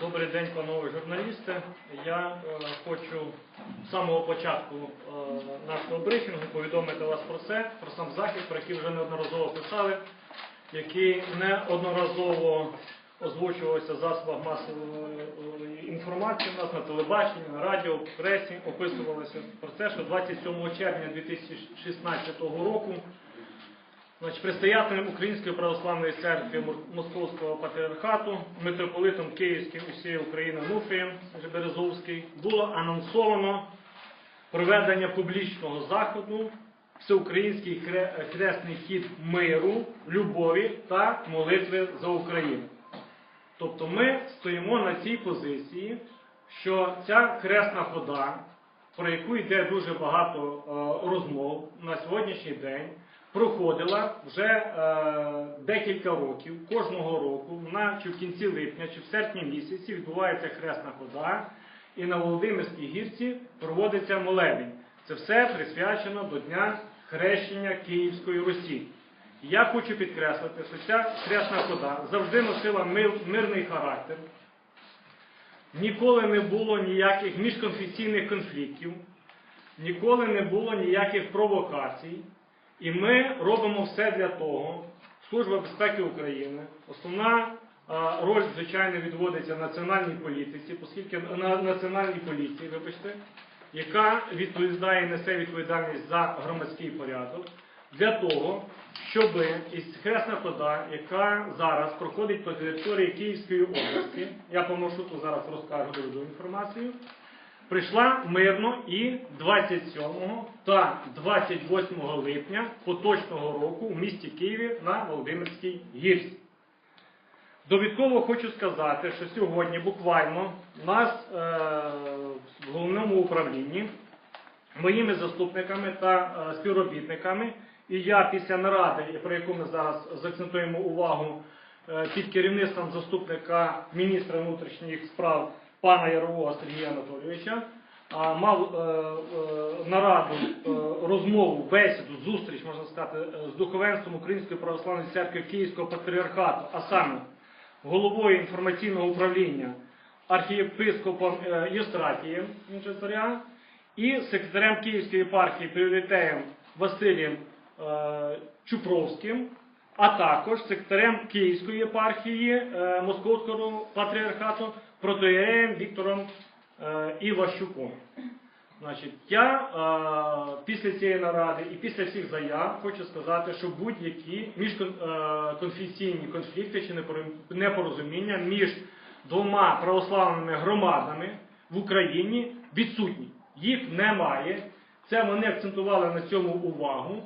Добрий день, панове журналісти. Я е, хочу з самого початку е, нашого брифінгу повідомити вас про це, про сам захід, про який вже неодноразово писали, який неодноразово озвучувався в засобах масової інформації у нас на телебаченні, на радіо, в пресі, описувалося про те, що 27 червня 2016 року Значить, предстоятелем Української православної церкви Московського патріархату, митрополитом Київським усієї України Нуфієм Березовський було анонсовано проведення публічного заходу Всеукраїнський хресний хід миру, любові та молитви за Україну. Тобто ми стоїмо на цій позиції, що ця хресна хода, про яку йде дуже багато е, розмов на сьогоднішній день, проходила вже е, декілька років, кожного року, на, чи в кінці липня, чи в серпні місяці відбувається хресна хода, і на Володимирській гірці проводиться молебень. Це все присвячено до Дня хрещення Київської Русі. Я хочу підкреслити, що ця хресна хода завжди носила мир- мирний характер. Ніколи не було ніяких міжконфесійних конфліктів, ніколи не було ніяких провокацій. І ми робимо все для того, Служба безпеки України, основна роль, звичайно, відводиться національній політиці, оскільки на національній поліції, вибачте, яка відповідає і несе відповідальність за громадський порядок, для того, щоб із хресна хода, яка зараз проходить по території Київської області, я по маршруту зараз розкажу інформацію, прийшла мирно і 27 та 28 липня поточного року у місті Києві на Володимирській гірці. Довідково хочу сказати, що сьогодні буквально нас е, в головному управлінні моїми заступниками та е, співробітниками, і я після наради, про яку ми зараз заакцентуємо увагу е, під керівництвом заступника міністра внутрішніх справ пана Ярового Сергія Анатолійовича, мав е, е, нараду, е, розмову, бесіду, зустріч, можна сказати, з духовенством Української православної церкви Київського патріархату, а саме головою інформаційного управління архієпископом Євстратієм Інчатаря і секретарем Київської єпархії пріоритеєм Василієм Чупровським, а також секретарем Київської єпархії Московського патріархату протоєреєм Віктором е, Іващуком. Значить, я е, після цієї наради і після всіх заяв хочу сказати, що будь-які міжконфесійні конфлікти чи непорозуміння між двома православними громадами в Україні відсутні. Їх немає. Це вони акцентували на цьому увагу.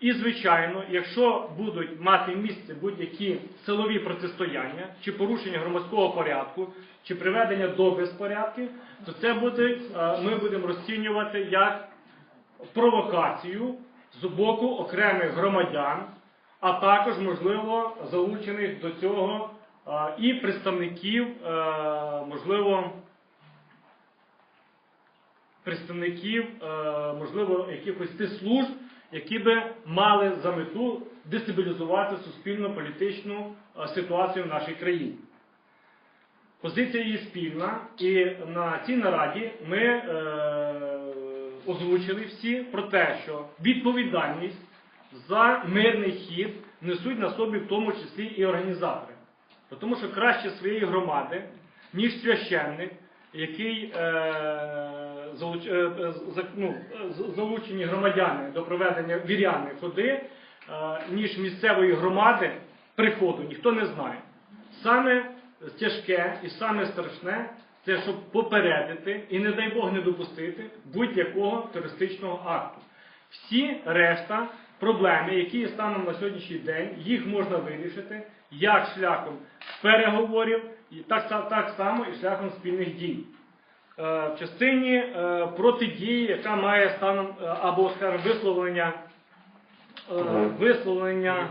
І, звичайно, якщо будуть мати місце будь-які силові протистояння чи порушення громадського порядку, чи приведення до безпорядків, то це буде, е, ми будемо розцінювати як провокацію з боку окремих громадян, а також, можливо, залучених до цього е, і представників, е, можливо, представників, можливо, якихось тих служб, які би мали за мету дестабілізувати суспільно-політичну е, ситуацію в нашій країні. Позиція її спільна, і на цій нараді ми е, озвучили всі про те, що відповідальність за мирний хід несуть на собі в тому числі і організатори. Тому що краще своєї громади, ніж священник, який е, е, е, ну, залучені громадяни до проведення віряної ходи, е, ніж місцевої громади приходу, ніхто не знає. Саме тяжке і саме страшне це щоб попередити і, не дай Бог, не допустити будь-якого терористичного акту. Всі решта проблеми, які є станом на сьогоднішній день, їх можна вирішити як шляхом переговорів, так, так само і шляхом спільних дій. Е, В частині е, протидії, яка має станом е, або, скажімо, висловлення, е, висловлення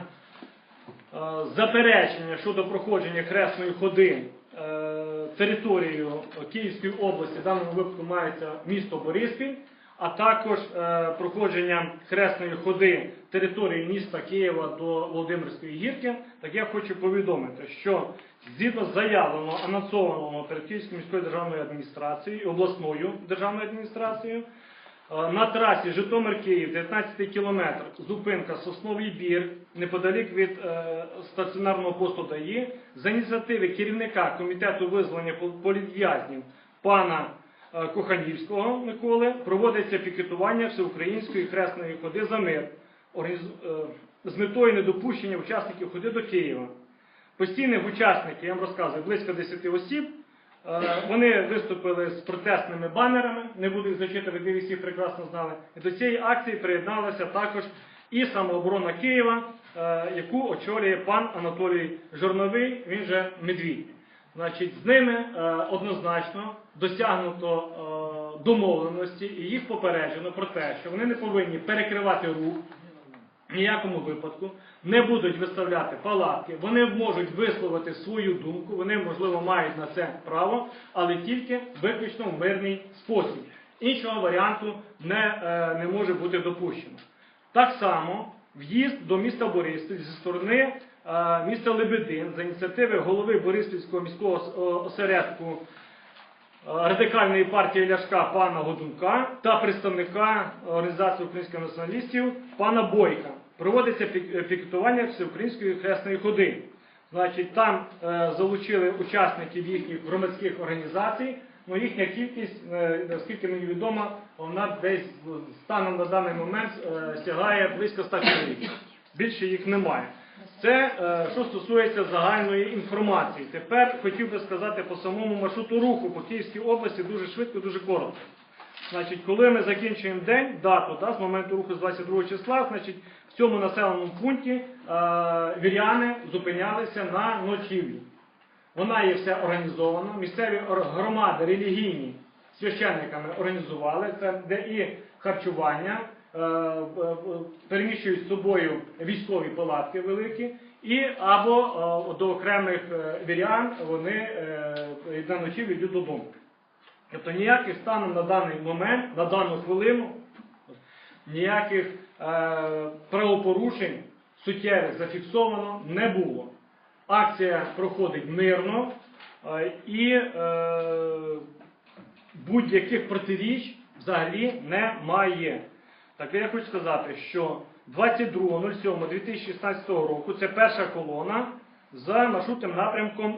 е, заперечення щодо проходження хресної ходи е, територією Київської області, в даному випадку мається місто Бориспіль, а також е, проходження хресної ходи території міста Києва до Володимирської гірки, так я хочу повідомити, що згідно заявленого анонсованого перед Київською міською державною адміністрацією обласною державною адміністрацією Е, На трасі Житомир-Київ, 19 кілометр, зупинка Сосновий Бір, неподалік від е, стаціонарного посту ДАІ, за ініціативи керівника комітету визволення політв'язнів пана е, Коханівського Миколи проводиться пікетування всеукраїнської хресної ходи за мир з метою недопущення учасників ходи до Києва. Постійних учасників, я вам розказую, близько 10 осіб. Е, Вони виступили з протестними банерами, не буду їх зачитувати, ви всі прекрасно знали. І до цієї акції приєдналася також і самооборона Києва, е, яку очолює пан Анатолій Жорновий, він же Медвідь. Значить, з ними е, однозначно досягнуто домовленості і їх попереджено про те, що вони не повинні перекривати рух ніякому випадку не будуть виставляти палатки, вони можуть висловити свою думку, вони, можливо, мають на це право, але тільки виключно в мирний спосіб. Іншого варіанту не, е, не може бути допущено. Так само в'їзд до міста Бориспіль зі сторони е, міста Лебедин за ініціативи голови Бориспільського міського осередку радикальної партії Ляшка пана Годунка та представника організації українських націоналістів пана Бойка. Проводиться е, пікетування всеукраїнської хресної ходи. Значить, там е, залучили учасників їхніх громадських організацій. Ну, їхня кількість, е, наскільки мені відомо, вона десь е, станом на даний момент е, сягає близько 100 чоловік. Більше їх немає. Це е, що стосується загальної інформації. Тепер хотів би сказати по самому маршруту руху по Київській області дуже швидко, дуже коротко. Значить, коли ми закінчуємо день, дату да, з моменту руху з 22 числа, значить, в цьому населеному пункті е, віряни зупинялися на ночівлі. Вона є все організовано. Місцеві громади релігійні священниками організували це, де і харчування, переміщують з собою військові палатки великі, і або е, до окремих е, вірян вони е, на ночівлю йдуть додому. Тобто ніяких станом на даний момент, на дану хвилину, ніяких е, правопорушень суттєвих зафіксовано не було. Акція проходить мирно е, і е, будь-яких протиріч взагалі немає. Так я хочу сказати, що 22.07.2016 року це перша колона за маршрутним напрямком е,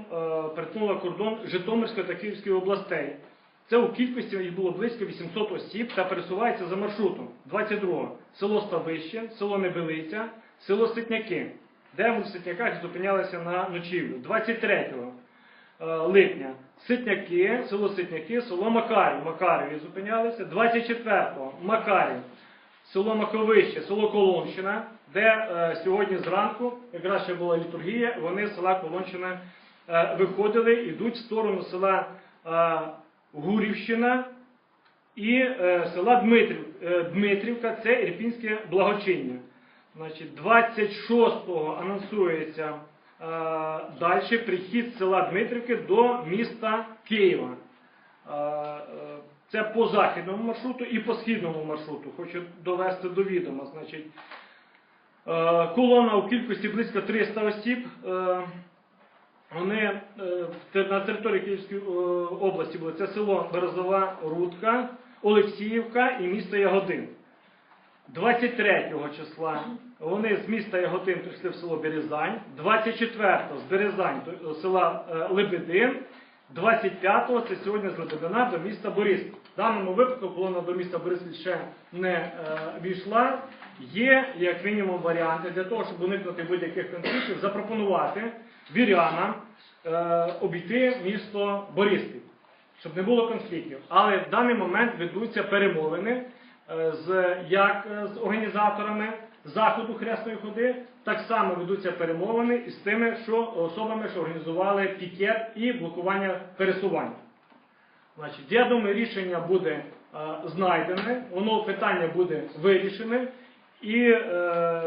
перетнула кордон Житомирської та Київської областей. Це у кількості їх було близько 800 осіб та пересувається за маршрутом. 22 село Ставище, село Небелиця, село Ситняки, де ми в Ситняках зупинялися на ночівлю. 23 е, липня Ситняки, село Ситняки, село Макарів, Макаріві зупинялися. 24-го Макарів, село Маковище, село Колонщина, де е, сьогодні зранку, якраз ще була літургія, вони з села Колонщина е, виходили, йдуть в сторону села е, Гурівщина і села Дмитрів, Дмитрівка, це Ірпінське благочиння. Значить, 26-го анонсується далі прихід села Дмитрівки до міста Києва. Це по західному маршруту і по східному маршруту. Хочу довести до відома. Значить, е, колона у кількості близько 300 осіб. е, Вони е, на території Київської області були це село Березова Рудка, Олексіївка і місто Ягодин. 23 числа вони з міста Яготин прийшли в село Березань, 24-го з Березань села Лебедин, 25-го це сьогодні з до міста Бориспіль. В даному випадку колона до міста Бориспіль ще не е, війшла. Є як мінімум варіанти для того, щоб уникнути будь-яких конфліктів, запропонувати вірянам е, обійти місто Бориспіль щоб не було конфліктів. Але в даний момент ведуться перемовини е, як з організаторами заходу хресної ходи, так само ведуться перемовини із тими, що особами, що організували пікет і блокування пересування. Значить, я думаю, рішення буде е, знайдене, воно питання буде вирішене, і е,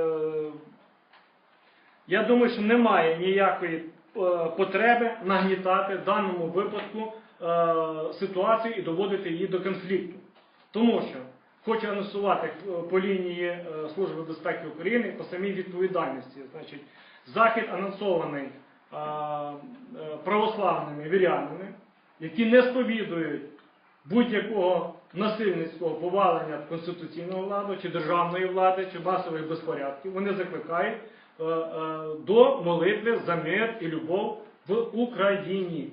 я думаю, що немає ніякої е, потреби нагнітати в даному випадку е, ситуацію і доводити її до конфлікту. Тому що хочу анонсувати е, по лінії е, Служби безпеки України по самій відповідальності. Значить, захід анонсований е, православними вірянами, які не сповідують будь-якого насильницького повалення конституційного влади, чи державної влади, чи масових безпорядків. Вони закликають до молитви за мир і любов в Україні.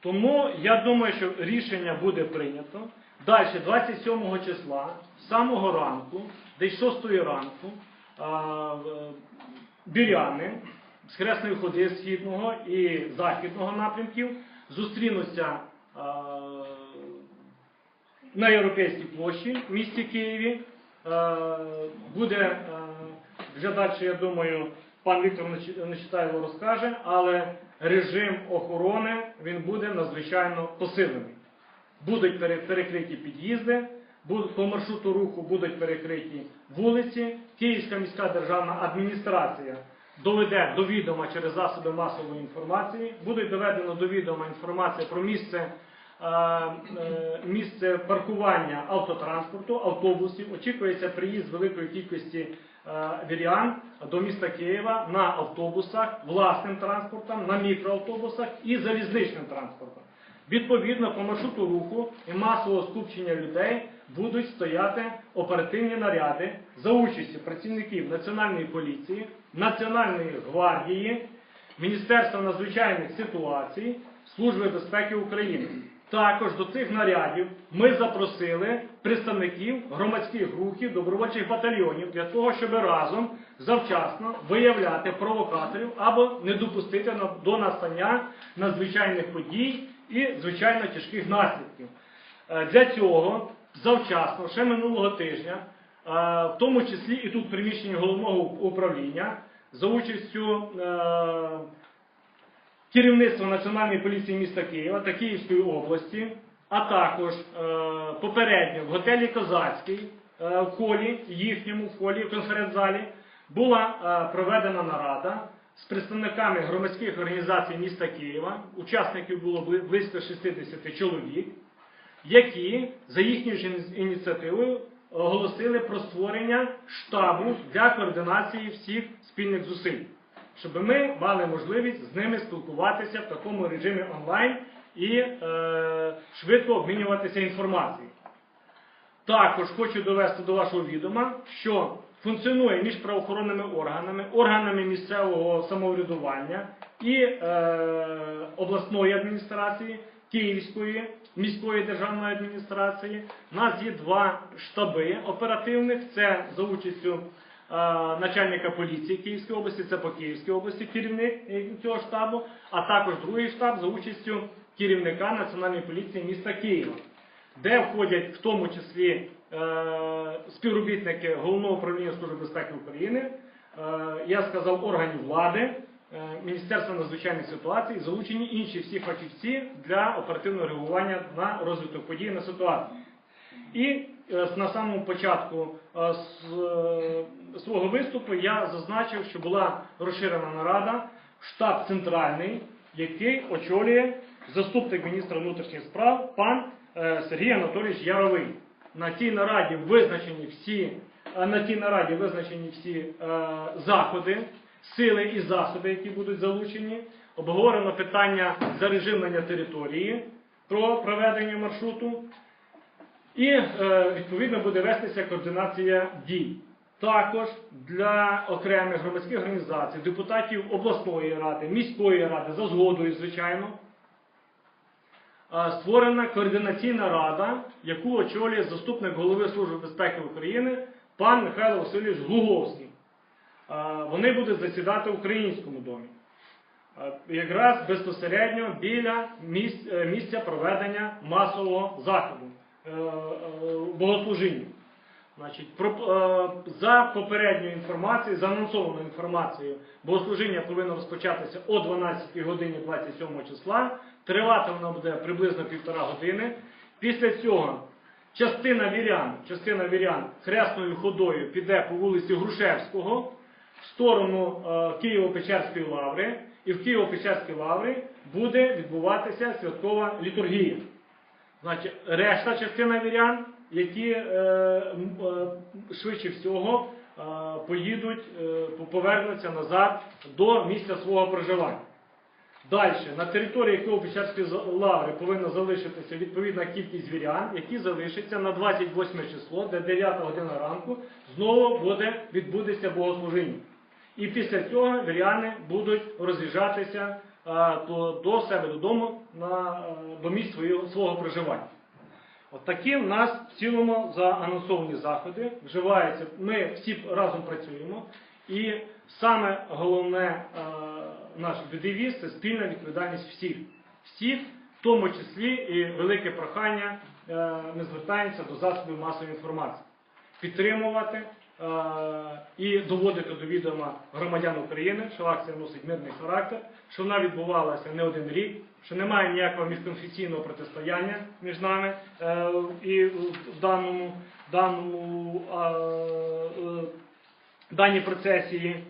Е, тому я думаю, що рішення буде прийнято. Далі, 27 числа, з самого ранку, десь 6 ранку, біряни з Хресної ходи східного і західного напрямків зустрінуться на Європейській площі в місті Києві. Е, Буде е, вже далі, я думаю, пан Віктор Неч- Нечитайло розкаже, але режим охорони він буде надзвичайно посилений. Будуть пере- перекриті під'їзди, по маршруту руху будуть перекриті вулиці. Київська міська державна адміністрація доведе до відома через засоби масової інформації, буде доведено до відома інформація про місце, е, е, місце паркування автотранспорту, автобусів. Очікується приїзд великої кількості вірян до міста Києва на автобусах, власним транспортом, на мікроавтобусах і залізничним транспортом. Відповідно, по маршруту руху і масового скупчення людей будуть стояти оперативні наряди за участю працівників Національної поліції, Національної гвардії, Міністерства надзвичайних ситуацій, Служби безпеки України. Також до цих нарядів ми запросили представників громадських рухів, добровольчих батальйонів для того, щоб разом завчасно виявляти провокаторів або не допустити до настання надзвичайних подій і звичайно тяжких наслідків. Е, Для цього завчасно, ще минулого тижня, е, в тому числі і тут в приміщенні головного управління, за участю керівництва Національної поліції міста Києва та Київської області, а також е, попередньо в готелі Козацький е, в холі, їхньому в холі, в конференц-залі, була е, проведена нарада з представниками громадських організацій міста Києва. Учасників було близько 60 чоловік, які за їхньою ж ініціативою оголосили про створення штабу для координації всіх спільних зусиль, щоб ми мали можливість з ними спілкуватися в такому режимі онлайн і е, швидко обмінюватися інформацією. Також хочу довести до вашого відома, що функціонує між правоохоронними органами, органами місцевого самоврядування і е, обласної адміністрації, Київської міської державної адміністрації. У нас є два штаби оперативних. Це за участю начальника поліції Київської області, це по Київській області керівник е, цього штабу, а також другий штаб за участю керівника Національної поліції міста Києва де входять в тому числі е, співробітники Головного управління Служби безпеки України, е, я сказав, органів влади, Міністерства надзвичайних ситуацій, залучені інші всі фахівці для оперативного реагування на розвиток подій на ситуацію. І на самому початку е, е, свого виступу я зазначив, що була розширена нарада, штаб центральний, який очолює заступник міністра внутрішніх справ пан е, Сергій Анатолійович Яровий. На цій нараді визначені всі, е, на цій нараді визначені всі е, заходи, сили і засоби, які будуть залучені. Обговорено питання зарежимлення території про проведення маршруту. І е, відповідно буде вестися координація дій. Також для окремих громадських організацій, депутатів обласної ради, міської ради, за згодою, звичайно, е, створена координаційна рада, яку очолює заступник голови Служби безпеки України пан Михайло Васильович Глуговський. Е, Вони будуть засідати в українському домі. Якраз безпосередньо біля місця проведення масового заходу е, е. Значить, про, е, за попередньою інформацією, за анонсованою інформацією, богослужіння повинно розпочатися о 12 годині 27 числа. Тривати воно буде приблизно півтора години. Після цього частина вірян, частина вірян хресною ходою піде по вулиці Грушевського в сторону Києво-Печерської лаври, і в Києво-Печерській лаврі буде відбуватися святкова літургія. Значить, решта частина вірян, які е, е, швидше всього е, поїдуть, е, повернуться назад до місця свого проживання. Далі, на території Києво-Печерської лаври повинна залишитися відповідна кількість вірян, які залишаться на 28 число, де 9 година ранку знову буде відбудеться богослужіння. І після цього віряни будуть роз'їжджатися до, до себе додому на, е, до місць свого, свого проживання. От такі в нас в цілому заанонсовані заходи вживаються. Ми всі разом працюємо. І саме головне е, наш девіз – це спільна відповідальність всіх. Всіх, в тому числі і велике прохання, е, ми звертаємося до засобів масової інформації. Підтримувати і доводити до відома громадян України, що акція носить мирний характер, що вона відбувалася не один рік, що немає ніякого міжконфесійного протистояння між нами е, і в даному, даному е, даній процесії.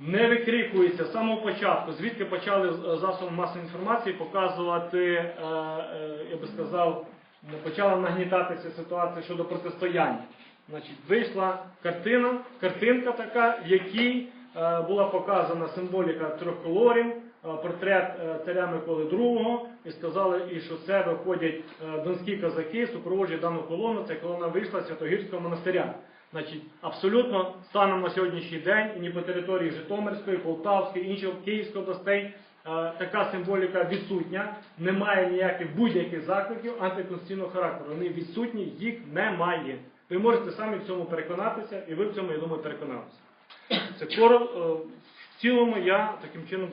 Не викрикується з самого початку, звідки почали е, засоби масової інформації показувати, я би сказав, почала нагнітатися ситуація щодо протистояння. Значить, вийшла картина, картинка така, в якій е, була показана символіка трьох колорів, е, портрет е, царя Миколи II, і сказали, і що це виходять е, донські козаки, супроводжують дану колону. Ця колона вийшла з Святогірського монастиря. Значить, абсолютно станом на сьогоднішній день і ні по території Житомирської, Полтавської, інших Київської областей е, така символіка відсутня. Немає ніяких будь-яких закликів антиконституційного характеру. Вони відсутні, їх немає. Ви можете самі в цьому переконатися, і ви в цьому, я думаю, переконалися. Це коро, е, в цілому я таким чином